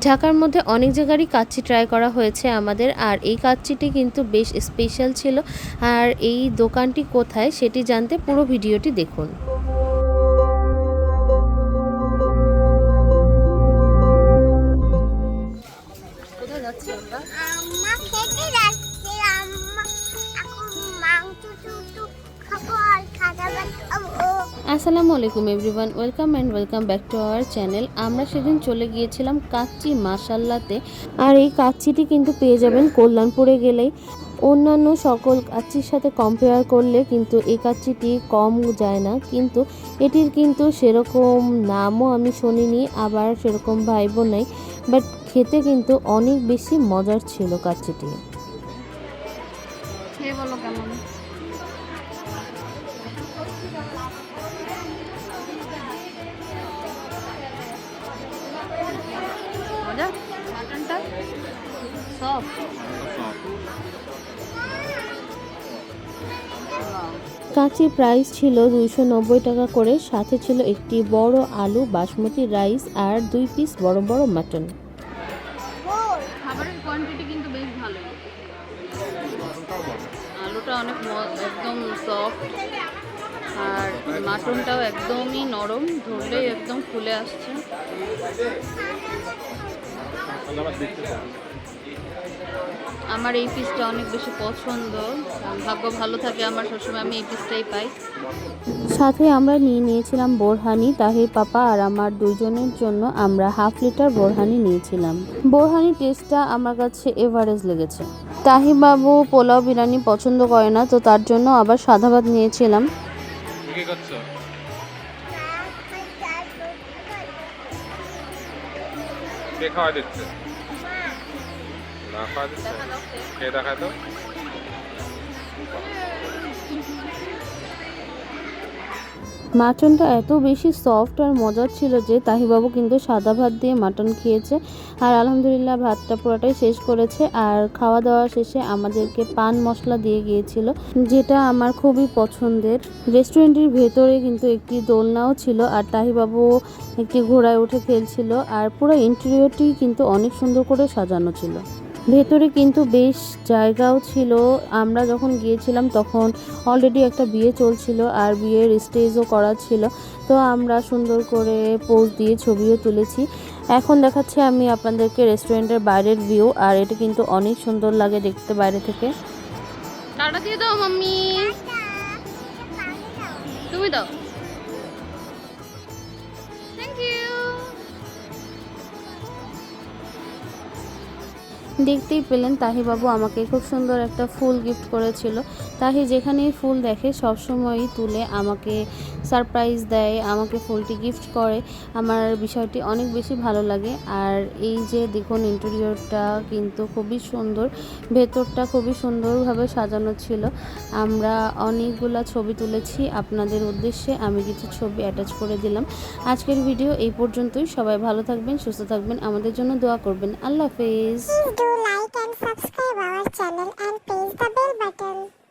ঢাকার মধ্যে অনেক জায়গারই কাচ্চি ট্রাই করা হয়েছে আমাদের, আর এই কাচ্চিটি কিন্তু বেশ স্পেশাল ছিল। আর এই দোকানটি কোথায় সেটি জানতে পুরো ভিডিওটি দেখুন। আসসালামু আলাইকুম everyone, welcome and welcome back to our channel. আমরা সেদিন চলে গিয়েছিলাম কাচ্চি মাসাল্লাতে আর এই কাচ্চিটি কিন্তু পেয়ে যাবেন কল্যাণপুরে গেলেই। অন্যান্য সকল কাচ্চির সাথে কম্পেয়ার করলে কিন্তু এই কাচ্চিটি কম যায় না। কিন্তু এটির কিন্তু সেরকম নামও আমি শুনিনি, আবার সেরকম ভাইবও নেই। বাট খেতে কিন্তু অনেক বেশি মজার ছিল কাচ্চিটি। বলো কেমন? মাটনটা? সব? কাঁচি প্রাইস ছিল দুইশো নব্বই টাকা করে সাথে ছিল একটি বড় আলু বাসমতি রাইস আর দুই পিস বড় বড় মাটন। খাবারের কোয়ান্টিটি কিন্তু বেশ ভালো। আলুটা অনেক একদম সফট আর মাটনটাও একদমই নরম ধরলেই একদম ফুলে আসছে। আমার এই পিসটা অনেক বেশি পছন্দ। ভাগ্য ভালো থাকে আমার সবসময় আমি এই পিসটাই পাই। সাথে আমরা নিয়ে নিয়েছিলাম বোরহানি তাহির পাপা আর আমার দুজনের জন্য আমরা হাফ লিটার বোরহানি নিয়েছিলাম। বোরহানি টেস্টটা আমার কাছে এভারেজ লেগেছে। তাহি বাবু পোলাও বিরিয়ানি পছন্দ করে না তো তার জন্য আবার সাদা ভাত নিয়েছিলাম কি খাওয়া দিচ্ছে। না খাওয়া দিচ্ছে? কে দেখায় তো মাটনটা এত বেশি সফট আর মজার ছিল যে তাহিবাবু কিন্তু সাদা ভাত দিয়ে মাটন খেয়েছে। আর আলহামদুলিল্লাহ ভাতটা পুরোটাই শেষ করেছে। আর খাওয়া দাওয়া শেষে আমাদেরকে পান মশলা দিয়ে গিয়েছিল, যেটা আমার খুবই পছন্দের। রেস্টুরেন্টের ভেতরে কিন্তু একটি দোলনাও ছিল আর তাহিবাবু একটি ঘোড়ায় উঠে খেলছিল। আর পুরো ইন্টেরিয়রটি কিন্তু অনেক সুন্দর করে সাজানো ছিল। ভেতরে কিন্তু বেশ জায়গাও ছিল। আমরা যখন গিয়েছিলাম তখন অলরেডি একটা বিয়ে চলছিল আর বিয়ের স্টেজও করা ছিল। তো আমরা সুন্দর করে পোজ দিয়ে ছবিও তুলেছি। এখন দেখাচ্ছি আমি আপনাদেরকে রেস্টুরেন্টের বাইরের ভিউ আর এটা কিন্তু অনেক সুন্দর লাগে দেখতে বাইরে থেকে। টাটা দিয়ে দাও মাম্মি। তুমি দাও। দেখতেই পেলেন তাহিবাবু আমাকে খুব সুন্দর একটা ফুল গিফট করেছিল। তাহি যেখানেই ফুল দেখে সবসময়ই তুলে আমাকে সারপ্রাইজ দেয়, আমাকে ফুলটি গিফট করে। আমার বিষয়টি অনেক বেশি ভালো লাগে। আর এই যে দেখুন ইন্টেরিয়রটা কিন্তু খুবই সুন্দর, ভেতরটা খুবই সুন্দরভাবে সাজানো ছিল। আমরা অনেকগুলা ছবি তুলেছি, আপনাদের উদ্দেশ্যে আমি কিছু ছবি অ্যাটাচ করে দিলাম। আজকের ভিডিও এই পর্যন্তই। সবাই ভালো থাকবেন, সুস্থ থাকবেন, আমাদের জন্য দোয়া করবেন। আল্লাহ হাফেজ। Like and subscribe our channel and press the bell button.